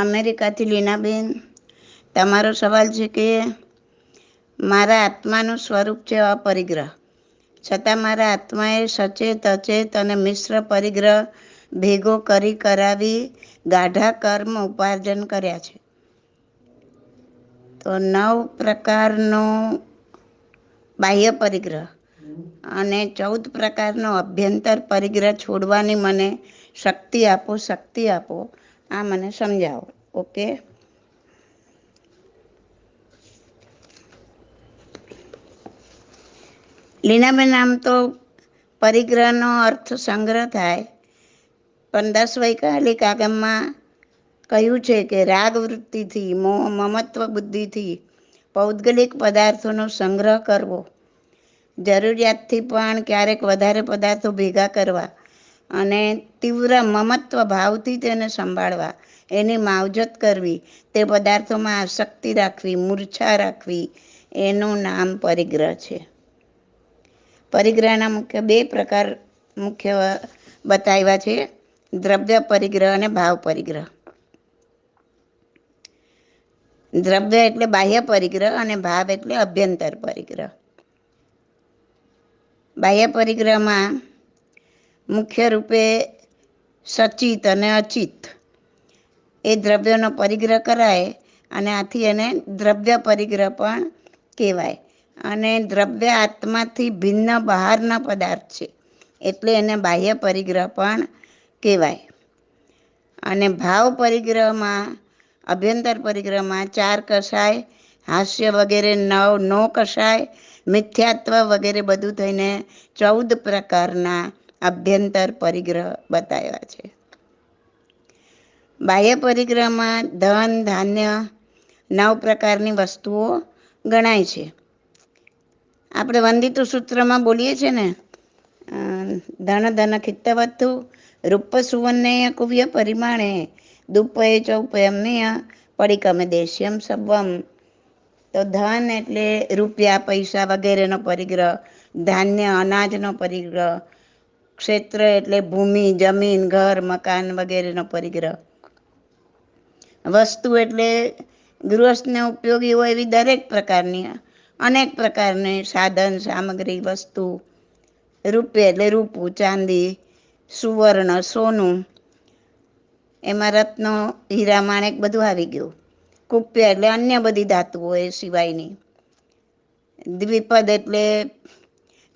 અમેરિકાથી લીનાબેન, તમારો સવાલ છે કે મારા આત્માનું સ્વરૂપ છે અપરિગ્રહ. છતાં મારા આત્માએ સચેત, અચેત અને મિશ્ર પરિગ્રહ ભેગો કરી કરાવી ગાઢા કર્મ ઉપાર્જન કર્યા છે. તો નવ પ્રકારનો બાહ્ય પરિગ્રહ અને ચૌદ પ્રકારનો અભ્યંતર પરિગ્રહ છોડવાની મને શક્તિ આપો શક્તિ આપો. આ મને સમજાવો, ઓકે? લીનાબેન, આમ તો પરિગ્રહનો અર્થ સંગ્રહ થાય, પણ દસ વૈકાલિક આગમમાં કહ્યું છે કે રાગ વૃત્તિથી મોહ મમત્વ બુદ્ધિથી પૌદ્ગલિક પદાર્થોનો સંગ્રહ કરવો. જરૂરિયાતથી પણ ક્યારેક વધારે પદાર્થો ભેગા કરવા. અને તીવ્ર મમત્વ ભાવથી તેને સંભાળવા, એની માવજત કરવી, તે પદાર્થોમાં આસક્તિ રાખવી, મૂર્છા રાખવી, એનું નામ પરિગ્રહ છે. પરિગ્રહના મુખ્ય બે પ્રકાર મુખ્ય બતાવ્યા છે, દ્રવ્ય પરિગ્રહ અને ભાવ પરિગ્રહ. દ્રવ્ય એટલે બાહ્ય પરિગ્રહ અને ભાવ એટલે અભ્યંતર પરિગ્રહ. બાહ્ય પરિગ્રહમાં મુખ્ય રૂપે સચિત અને અચિત. એ દ્રવ્યનો પરિગ્રહ કરાય અને આથી એને દ્રવ્ય પરિગ્રહ પણ કહેવાય. અને દ્રવ્ય આત્માથી ભિન્ન બહારના પદાર્થ છે, એટલે એને બાહ્ય પરિગ્રહ પણ કહેવાય. અને ભાવ પરિગ્રહમાં, અભ્યંતર પરિગ્રહમાં ચાર કસાય હાસ્ય વગેરે નવ, નો કસાય મિથ્યાત્વ વગેરે બધું થઈને ચૌદ પ્રકારના અભ્યંતર પરિગ્રહ બતાવ્યા છે. બાહ્ય પરિગ્રહમાં ધન, ધાન્ય નવ પ્રકારની વસ્તુઓ ગણાય છે. આપણે વંદિતુ સૂત્રમાં બોલીએ છીએ ને ધન ધન, ખિત્તવત્તુ, રૂપ સુવર્ણેય કુવ્ય, પરિમાણે, દુપય ચૌપયમ્ય પડિકમે, દેશ્યમ સવમ તો ધન એટલે રૂપિયા, પૈસા વગેરેનો પરિગ્રહ, ધાન્ય, અનાજનો પરિગ્રહ ક્ષેત્ર એટલે ભૂમિ, જમીન, ઘર, મકાન વગેરેનો પરિગ્રહ. વસ્તુ એટલે ગૃહસ્થને ઉપયોગી હોય એવી દરેક પ્રકારની, અનેક પ્રકારની સાધન, સામગ્રી, વસ્તુ, રૂપે એટલે રૂપું, ચાંદી, સુવર્ણ, સોનું, એમાં રત્નો, હીરા, માણેક બધું આવી ગયું. કુપ્ય એટલે અન્ય બધી ધાતુઓ એ સિવાયની. દ્વિપદ એટલે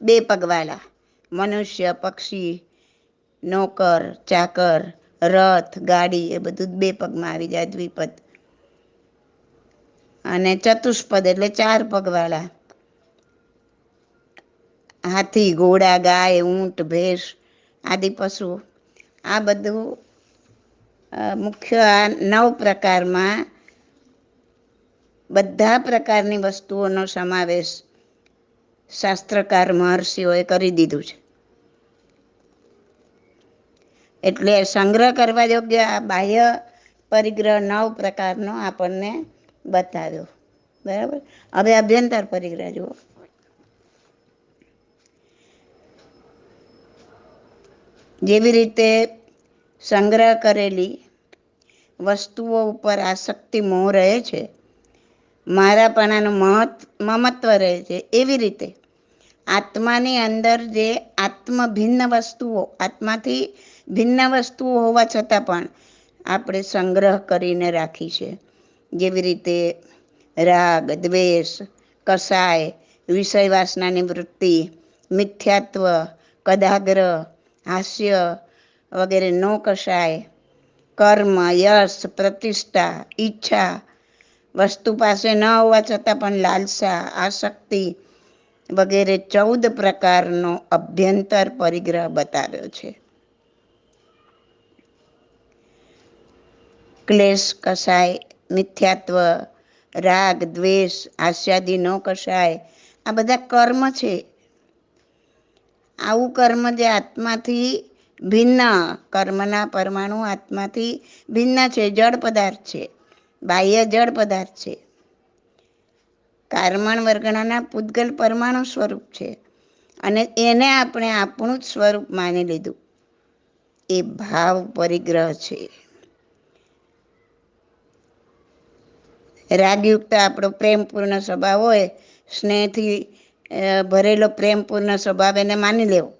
બે પગવાળા. મનુષ્ય, પક્ષી, નોકર, ચાકર, રથ, ગાડી એ બધું બે પગમાં આવી જાય દ્વિપદ. અને ચતુષ્પદ એટલે ચાર પગવાળા. હાથી, ઘોડા, ગાય, ઊંટ, ભેંસ, આદિ પશુ. આ બધું મુખ્ય આ નવ પ્રકારમાં બધા પ્રકારની વસ્તુઓનો સમાવેશ શાસ્ત્રકાર, મહર્ષિઓએ કરી દીધું છે. એટલે સંગ્રહ કરવા યોગ્ય આ બાહ્ય પરિગ્રહ નવ પ્રકારનો આપણને બતાવ્યો. બરાબર? હવે અભ્યંતર પરિગ્રહ જુઓ. જેવી રીતે સંગ્રહ કરેલી વસ્તુઓ ઉપર આસક્તિ મોહ રહે છે, મારાપણાનું મહત્ મમત્વ રહે છે, એવી રીતે આત્માની અંદર જે આત્મ ભિન્ન વસ્તુઓ, આત્માથી ભિન્ન વસ્તુઓ હોવા છતાં પણ આપણે સંગ્રહ કરીને રાખી છે. જેવી રીતે રાગ, દ્વેષ, કસાય વિષય વાસનાની વૃત્તિ મિથ્યાત્વ કદાગ્રહ હાસ્ય વગેરે નો કસાય, કર્મ, યશ, પ્રતિષ્ઠા, ઈચ્છા વસ્તુ પાસે ન હોવા છતાં પણ લાલસા, આસક્તિ વગેરે ચૌદ પ્રકારનો અભ્યંતર પરિગ્રહ બતાવ્યો છે. ક્લેશ કસાય મિથ્યાત્વ, રાગ, દ્વેષ આસ્યાદી નો કસાય આ બધા કર્મ છે. આવું કર્મ જે આત્માથી ભિન્ન, કર્મના પરમાણુ આત્માથી ભિન્ન છે, જળ પદાર્થ છે, બાહ્ય જળ પદાર્થ છે. કાર્મણ વર્ગણાના પૂતગલ પરમાણુ સ્વરૂપ છે. અને એને આપણે આપણું જ સ્વરૂપ માની લીધું. એ ભાવ પરિગ્રહ છે. રાગયુક્ત આપણો પ્રેમપૂર્ણ સ્વભાવ હોય, સ્નેહથી ભરેલો પ્રેમપૂર્ણ સ્વભાવ એને માની લેવો.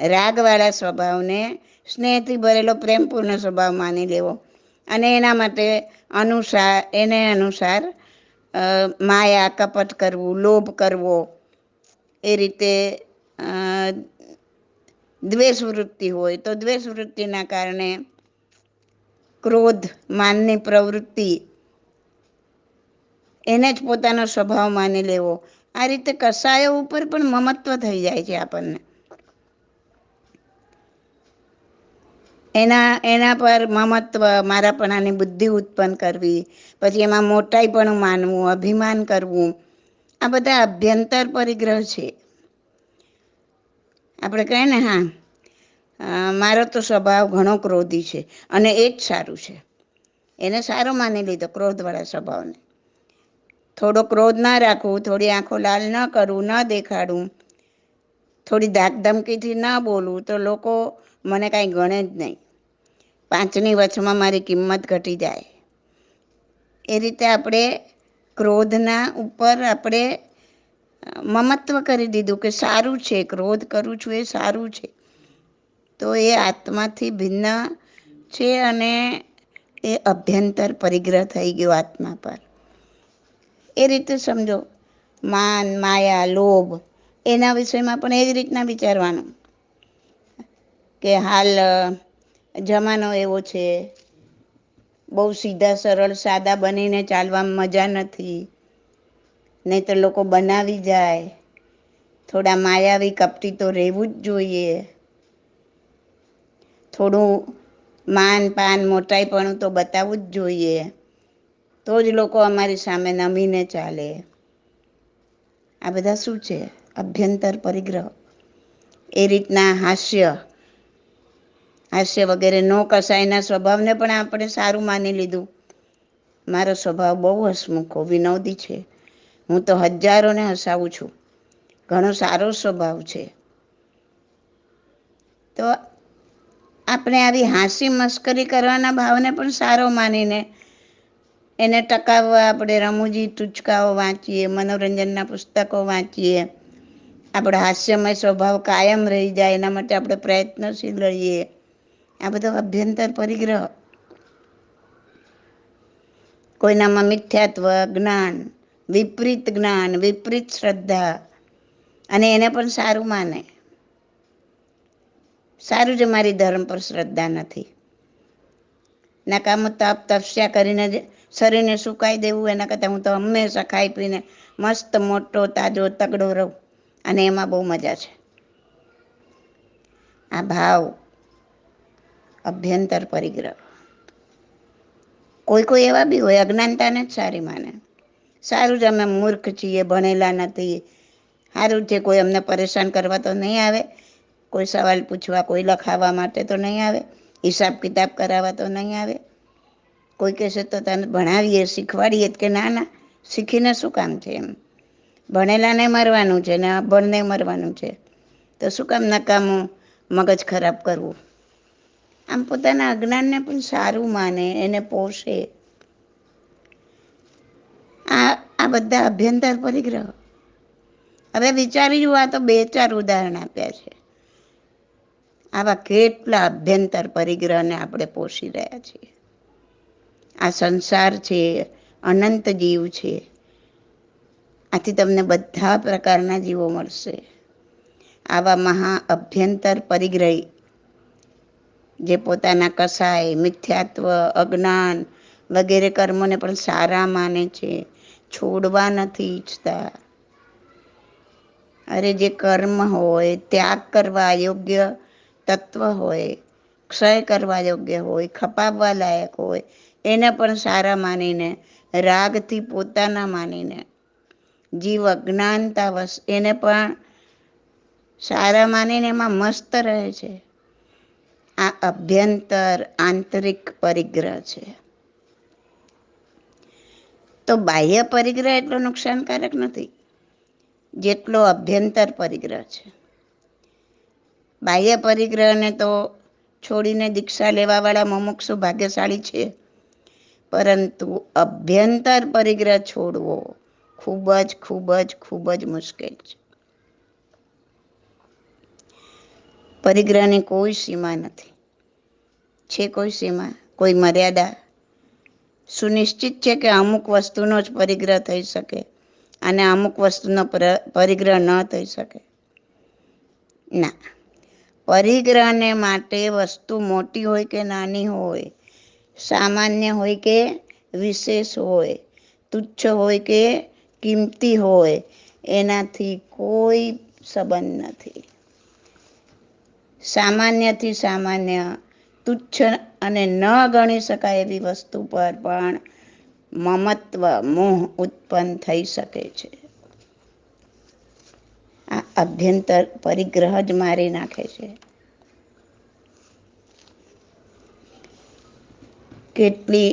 રાગવાળા સ્વભાવને સ્નેહથી ભરેલો પ્રેમપૂર્ણ સ્વભાવ માની લેવો. અને એના માટે અનુસાર, એને અનુસાર માયા કપટ કરવું, લોભ કરવો, એ રીતે દ્વેષ વૃત્તિ હોય તો દ્વેષ વૃત્તિના કારણે ક્રોધ, માનની પ્રવૃત્તિ, એને જ પોતાનો સ્વભાવ માની લેવો. આ રીતે કસાયો ઉપર પણ મમત્વ થઈ જાય છે આપણને. એના એના પર મમત્વ, મારાપણાની બુદ્ધિ ઉત્પન્ન કરવી, પછી એમાં મોટાઈ પણ માનવું, અભિમાન કરવું, આ બધા અભ્યંતર પરિગ્રહ છે. આપણે કહે ને, હા મારો તો સ્વભાવ ઘણો ક્રોધી છે અને એ જ સારું છે. એને સારો માની લીધો, ક્રોધવાળા સ્વભાવને. થોડો ક્રોધ ના રાખવું, થોડી આંખો લાલ ન કરવું ન દેખાડવું થોડી ધાક ધમકીથી ન બોલવું, તો લોકો મને કાંઈ ગણે જ નહીં. પાંચની વચમાં મારી કિંમત ઘટી જાય. એ રીતે આપણે ક્રોધના ઉપર આપણે મમત્વ કરી દીધું કે સારું છે, ક્રોધ કરું છું એ સારું છે. તો એ આત્માથી ભિન્ન છે અને એ અભ્યંતર પરિગ્રહ થઈ ગયો આત્મા પર. એ રીતે સમજો, માન, માયા, લોભ, એના વિષયમાં પણ એ જ રીતના વિચારવાનું. કે હાલ જમાનો એવો છે. બહુ સીધા, સરળ, સાદા બનીને ચાલવામાં મજા નથી. નહીં તો લોકો બનાવી જાય. થોડા માયાવી કપટી તો રહેવું જ જોઈએ. થોડું માન પાન, મોટાઈપણું તો બતાવવું જ જોઈએ. તો જ લોકો અમારી સામે નમીને ચાલે. આ બધા શું છે? અભ્યંતર પરિગ્રહ. એ રીતના હાસ્ય. હાસ્ય વગેરે નો કસાયના સ્વભાવને પણ આપણે સારું માની લીધું. મારો સ્વભાવ બહુ હસમુખો, વિનોદી છે. હું તો હજારોને હસાવું છું. ઘણો સારો સ્વભાવ છે. તો આપણે આવી હાંસી મસ્કરી કરવાના ભાવને પણ સારો માનીને એને ટકાવવા આપણે રમૂજી ટૂચકાઓ વાંચીએ, મનોરંજનના પુસ્તકો વાંચીએ. આપણો હાસ્યમય સ્વભાવ કાયમ રહી જાય, એના માટે આપણે પ્રયત્નશીલ રહીએ. આ બધો અભ્યંતર પરિગ્રહ. કોઈનામાં મિથ્યાત્વ, જ્ઞાન, વિપરીત જ્ઞાન, વિપરીત શ્રદ્ધા. અને એને પણ સારું માને. સારું છે મારી ધર્મ પર શ્રદ્ધા નથી. નકામ તપ તપસ્યા કરીને શરીરને સુકાઈ દેવું, એના કરતાં હું તો હંમેશા ખાઈ પીને મસ્ત, મોટો, તાજો, તગડો રહું. અને એમાં બહુ મજા છે. આ ભાવ અભ્યંતર પરિગ્રહ. કોઈ કોઈ એવા બી હોય, અજ્ઞાનતાને જ સારી માને. સારું જ અમે મૂર્ખ છીએ, ભણેલા નથી. સારું છે, કોઈ અમને પરેશાન કરવા તો નહીં આવે. કોઈ સવાલ પૂછવા, કોઈ લખાવા માટે તો નહીં આવે. હિસાબ કિતાબ કરાવવા તો નહીં આવે. કોઈ કહેશે તો તને ભણાવીએ, શીખવાડીએ કે ના ના, શીખીને શું કામ છે એમ? ભણેલાને મરવાનું છે ને અભણને મરવાનું છે. તો શું કામ નકામું મગજ ખરાબ કરવું? આમ પોતાના અજ્ઞાનને પણ સારું માને, એને પોષે. આ આ બધા અભ્યંતર પરિગ્રહ. હવે વિચારી જુઓ, આ તો બે ચાર ઉદાહરણ આપ્યા છે. આવા કેટલા અભ્યંતર પરિગ્રહને આપણે પોષી રહ્યા છીએ. આ સંસાર છે, અનંત જીવ છે. આથી તમને બધા પ્રકારના જીવો મળશે. આવા મહા અભ્યંતર પરિગ્રહી જે પોતાના કસાય મિથ્યાત્વ, અજ્ઞાન વગેરે કર્મોને પણ સારા માને છે. છોડવા નથી ઈચ્છતા. અરે જે કર્મ હોય, ત્યાગ કરવા યોગ્ય તત્વ હોય, ક્ષય કરવા યોગ્ય હોય, ખપાવવા લાયક હોય, એને પણ સારા માનીને, રાગથી પોતાના માનીને, જીવ અજ્ઞાનતા વશ, એને પણ સારા માનીને એમાં મસ્ત રહે છે. આ અભ્યંતર આંતરિક પરિગ્રહ છે. તો બાહ્ય પરિગ્રહ એટલો નુકસાનકારક નથી, જેટલો અભ્યંતર પરિગ્રહ છે. બાહ્ય પરિગ્રહને તો છોડીને દીક્ષા લેવાવાળા મુમુક્ષુ ભાગ્યશાળી છે, પરંતુ અભ્યંતર પરિગ્રહ છોડવો ખૂબ જ ખૂબ જ ખૂબ જ મુશ્કેલ છે. પરિગ્રહની કોઈ સીમા નથી. છે કોઈ સીમા, કોઈ મર્યાદા? સુનિશ્ચિત છે કે અમુક વસ્તુનો જ પરિગ્રહ થઈ શકે અને અમુક વસ્તુનો પરિગ્રહ ન થઈ શકે. ના. પરિગ્રહને માટે વસ્તુ મોટી હોય કે નાની હોય, સામાન્ય હોય કે વિશેષ હોય, તુચ્છ હોય કે કિંમતી હોય, એનાથી કોઈ સંબંધ નથી. સામાન્યથી સામાન્ય, તુચ્છ અને ન ગણી શકાય એવી વસ્તુ પર પણ મમત્વ, મોહ ઉત્પન્ન થઈ શકે છે. આ અભ્યંતર પરિગ્રહ જ મારી નાખે છે. કેટલી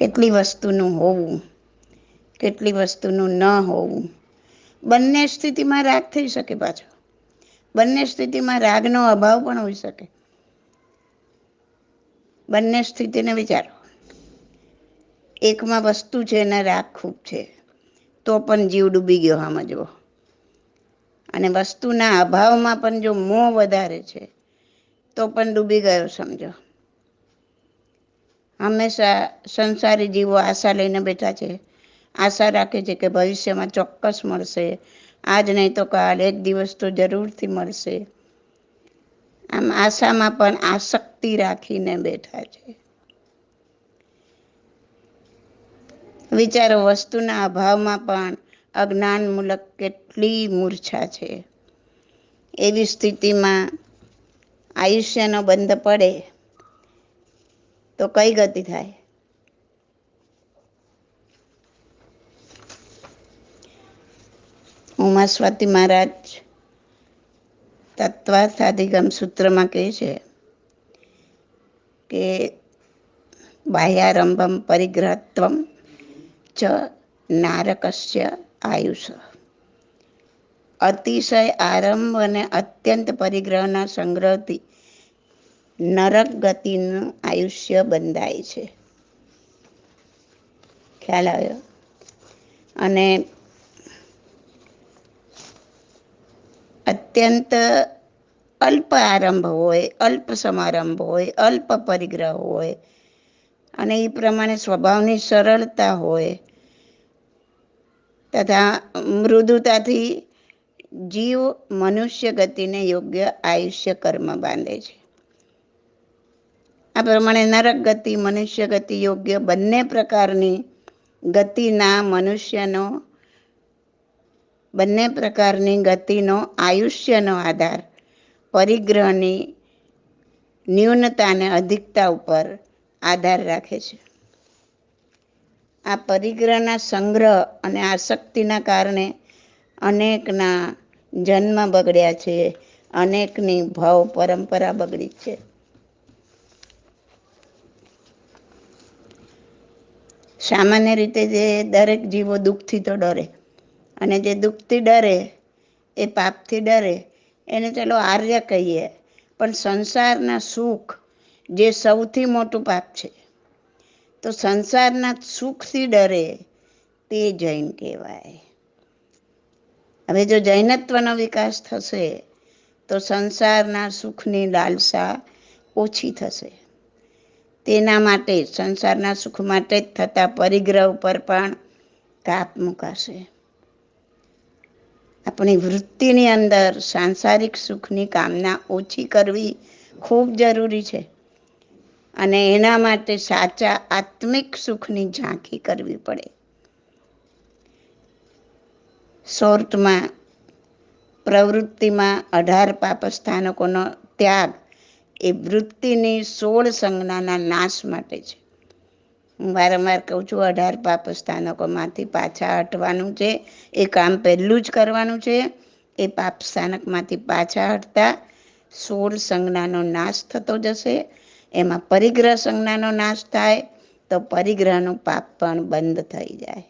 કેટલી વસ્તુનું હોવું, કેટલી વસ્તુનું ન હોવું. બંને સ્થિતિમાં રાગ થઈ શકે પાછો. બંને સ્થિતિમાં રાગનો અભાવ પણ હોઈ શકે. બંને સ્થિતિને વિચારો. એકમાં વસ્તુ છે અને રાગ ખૂબ છે, તો પણ જીવ ડૂબી ગયો સમજવો અને વસ્તુના અભાવમાં પણ જો મોહ વધારે છે, તો પણ ડૂબી ગયો સમજો. હંમેશા સંસારી જીવો આશા લઈને બેઠા છે. આશા રાખે છે કે ભવિષ્યમાં ચોક્કસ મળશે. આજ નહીં તો કાલ એક દિવસ તો જરૂરથી મળશે. આમ આશામાં પણ આસક્તિ રાખીને બેઠા છે. વિચારો, વસ્તુના અભાવમાં પણ અજ્ઞાનમૂલક કેટલી મૂર્છા છે. એવી સ્થિતિમાં આયુષ્યનો બંધ પડે તો કઈ ગતિ થાય? ઉમા સ્વાતિ મહારાજ તત્વાર્થાધિગમ સૂત્રમાં કહે છે કે બાહ્યારંભમ પરિગ્રહત્વમ ચ નારકસ્ય આયુષ. અતિશય આરંભ અને અત્યંત પરિગ્રહના સંગ્રહથી નરક ગતિનું આયુષ્ય બંધાય છે. ખ્યાલ આવ્યો? અને અત્યંત અલ્પ આરંભ હોય, અલ્પ સમારંભ હોય, અલ્પ પરિગ્રહ હોય, અને એ પ્રમાણે સ્વભાવની સરળતા હોય, તથા મૃદુતાથી જીવ મનુષ્ય ગતિને યોગ્ય આયુષ્ય કર્મ બાંધે છે. આ પ્રમાણે નરક ગતિ, મનુષ્ય ગતિ યોગ્ય બંને પ્રકારની ગતિના મનુષ્યનો, બંને પ્રકારની ગતિનો આયુષ્યનો આધાર પરિગ્રહની ન્યૂનતા અને અધિકતા ઉપર આધાર રાખે છે. આ પરિગ્રહના સંગ્રહ અને આસક્તિના કારણે અનેકના જન્મ બગડ્યા છે, અનેકની ભાવ પરંપરા બગડી છે. સામાન્ય રીતે જે દરેક જીવો દુઃખથી તો ડરે. અને જે દુઃખથી ડરે, એ પાપથી ડરે, એને ચલો આર્ય કહીએ. પણ સંસારના સુખ જે સૌથી મોટું પાપ છે. તો સંસારના સુખથી ડરે તે જૈન કહેવાય. હવે જો જૈનત્વનો વિકાસ થશે, તો સંસારના સુખની લાલસા ઓછી થશે. તેના માટે, સંસારના સુખ માટે જ થતા પરિગ્રહ ઉપર પણ કાપ મુકાશે. આપણી વૃત્તિની અંદર સાંસારિક સુખની કામના ઓછી કરવી ખૂબ જરૂરી છે. અને એના માટે સાચા આત્મિક સુખની ઝાંખી કરવી પડે. શોર્ટમાં પ્રવૃત્તિમાં અઢાર પાપ સ્થાનકોનો ત્યાગ એ વૃત્તિની સોળ સંજ્ઞાના નાશ માટે છે. હું વારંવાર કહું છું, અઢાર પાપ સ્થાનકોમાંથી પાછા હટવાનું છે. એ કામ પહેલું જ કરવાનું છે. એ પાપ સ્થાનકમાંથી પાછા હટતા સોળ સંજ્ઞાનો નાશ થતો જશે. એમાં પરિગ્રહ સંજ્ઞાનો નાશ થાય, તો પરિગ્રહનું પાપ પણ બંધ થઈ જાય.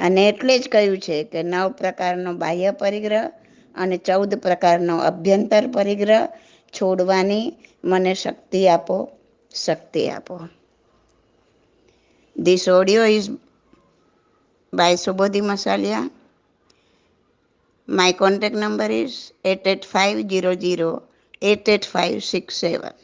અને એટલે જ કહ્યું છે કે નવ પ્રકારનો બાહ્ય પરિગ્રહ અને ચૌદ પ્રકારનો અભ્યંતર પરિગ્રહ છોડવાની મને શક્તિ આપો શક્તિ આપો This audio is by Subodhi Masalia. My contact number is 88500 88567.